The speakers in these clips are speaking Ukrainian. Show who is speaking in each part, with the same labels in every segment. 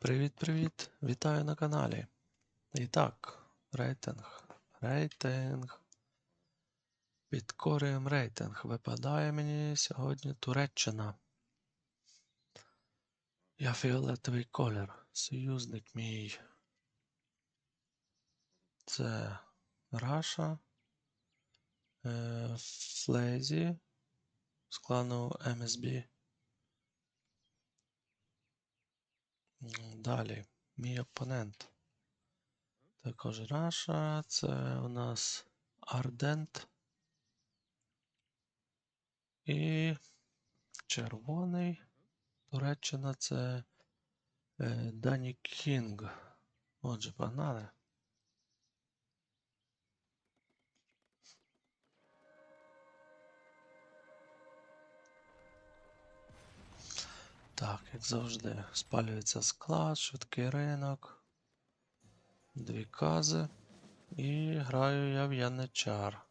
Speaker 1: Привіт-привіт! Вітаю на каналі. І так, рейтинг. Рейтинг. Підкорюємо рейтинг. Випадає мені сьогодні Туреччина. Я фіолетовий колір. Союзник мій. Це Раша. Е, Флезі. З клану MSB. Далі, мій опонент. Також Раша, це у нас Ардент. І червоний. Туреччина це е, Дані Кінг. Отже, погнали. Так, як завжди, спалюється склад, швидкий ринок, дві кази. І граю я в яничар.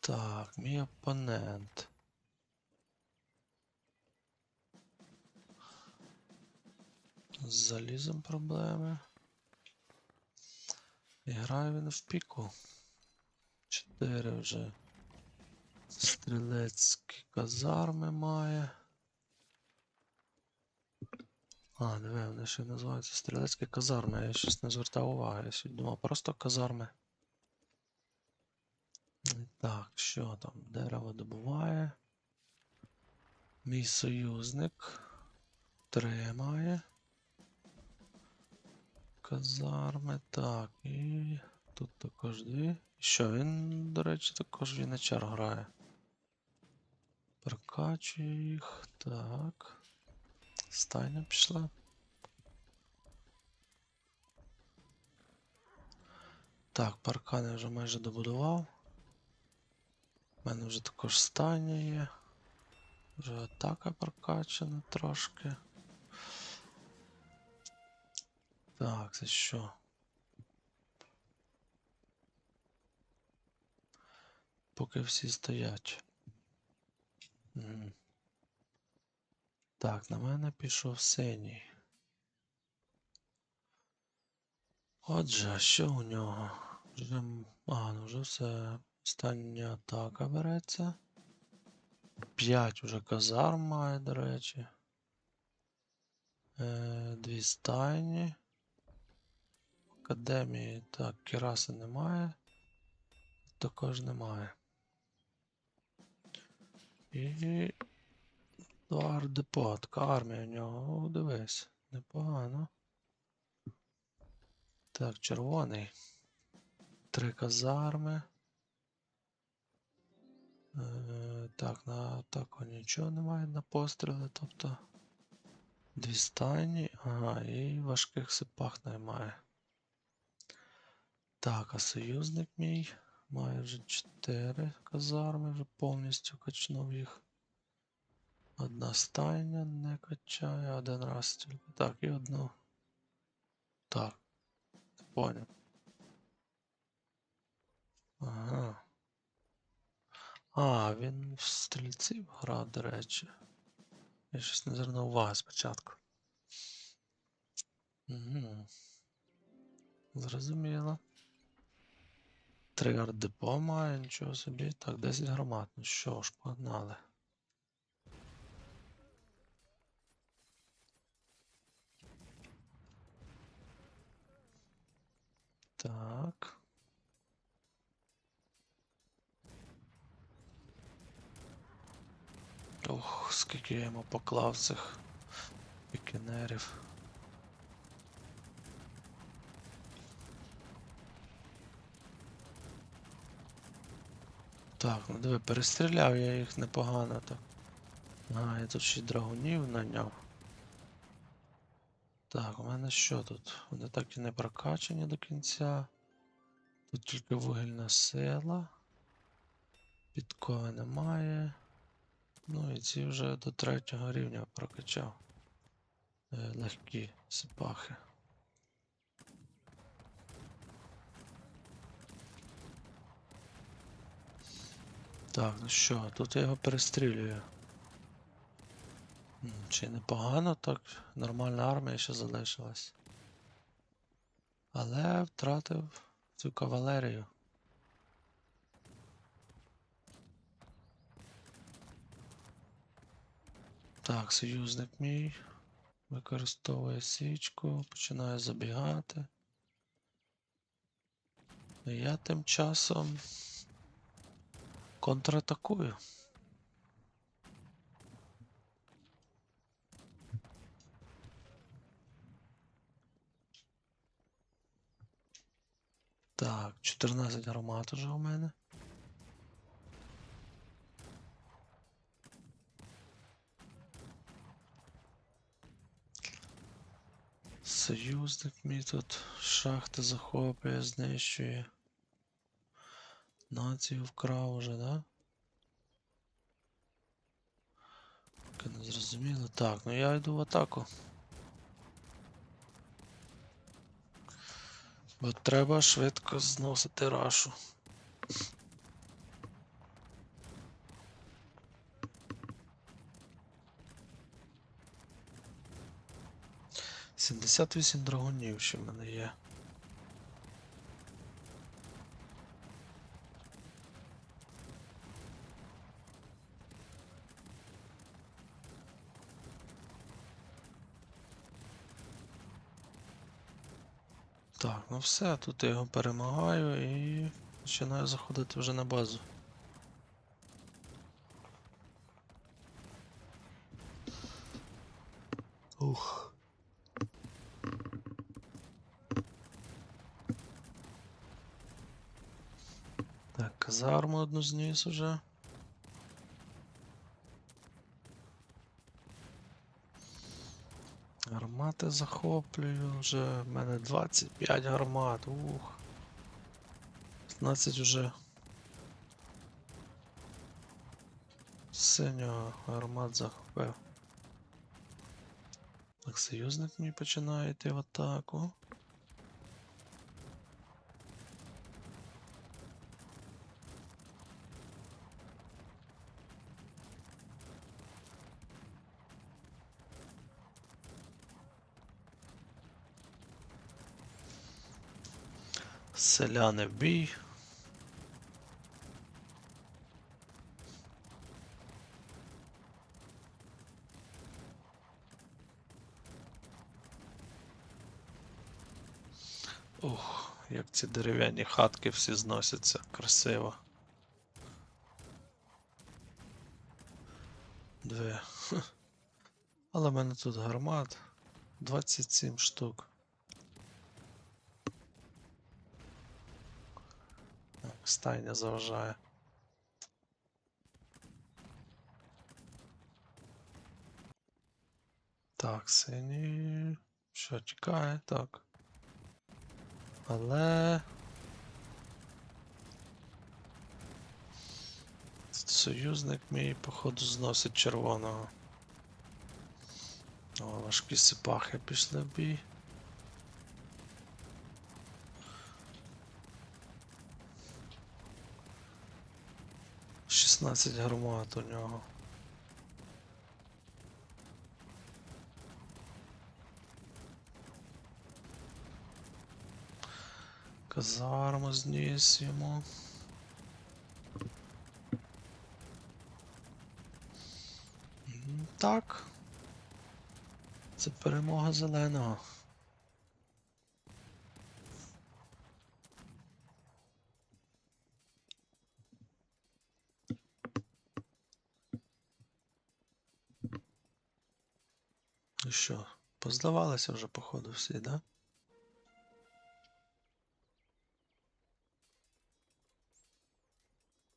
Speaker 1: Так, мій опонент. З залізом проблеми. І грає він в піку. Чотири вже стрілецькі казарми має. А, диви, вони ще називаються стрілецькі казарми. Я щось не звертав уваги. Я сьогодні думав, просто казарми. Так, що там? Дерево добуває. Мій союзник тримає. Казарми. Так, і тут також дві. Що, він, до речі, також віничар грає. Прокачую їх. Так. Стайня пішла. Так, паркан я вже майже добудував. У мене вже також стайня є. Вже атака прокачана трошки. Так, це що? Поки всі стоять. Так, на мене пішов синій. Отже, що у нього? Вже, а, ну вже все. Остання атака береться. П'ять уже казарм має, до речі. Е, дві стайні. Академії, так, Кіраси немає. Також немає. І Дуар Депо, така армія у нього. О, дивись, непогано. Так, червоний. Три казарми. Е, так, на атаку нічого немає на постріли, тобто. Дві стайні. Ага, і важких сипах немає. Так, а союзник мій має вже 4 казарми, вже повністю качнув їх. Одна стайня не качає, один раз тільки. Так, і одну. Так. Поняв. Ага. А, він в стрільців грав, до речі. Я щось не звернув уваги спочатку. Угу. Зрозуміло. Три ардепо має, нічого собі. Так, 10 громад. Ну що ж, погнали. Так. Ох, скільки я йому поклав цих пікінерів. Так, ну диви, перестріляв я їх непогано так. А, я тут ще й драгунів наняв. Так, у мене що тут? Вони так і не прокачані до кінця. Тут тільки вугільна сила. Підкови немає. Ну і ці вже до третього рівня прокачав. Е, легкі сипахи. Так, ну що, тут я його перестрілюю. Чи непогано так? Нормальна армія ще залишилась. Але втратив цю кавалерію. Так, союзник мій використовує січку, починає забігати. Я тим часом контратакую. Так, 14 гармат уже у мене. Союзник мій тут шахти захоплює, знищує. Націю вкрав уже, да? Не зрозуміло. Так, ну я йду в атаку. Бо треба швидко зносити рашу. Сімдесят вісім драгунів ще в мене є. Так, ну все, тут я його перемагаю і починаю заходити вже на базу. Ух. Так, казарму одну зніс уже. Гармати захоплюю вже. В мене 25 гармат. Ух. 15 уже. Синього гармат захопив. Так, союзник мій починає йти в атаку. Селяни в бій. Ух, як ці дерев'яні хатки всі зносяться красиво. Дві. Але в мене тут гармат 27 штук. Стайня заважає. Так, синій. Що чекає? Так. Але. Союзник мій, походу, зносить червоного. О, важкі сипахи пішли в бій. Шістнадцять гармат у нього. Казарму зніс йому. Так. Це перемога зеленого. Що, поздавалися вже, походу, всі, да?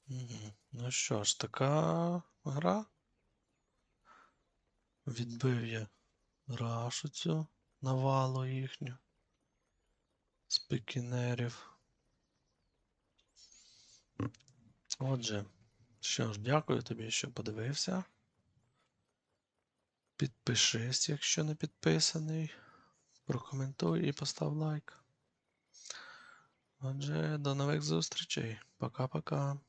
Speaker 1: Мгм. Ну що ж, така гра. Відбив я рашу цю навалу їхню з пікінерів. Отже, що ж, дякую тобі, що подивився. Підпишись, якщо не підписаний. Прокоментуй і постав лайк. Отже, до нових зустрічей. Пока-пока.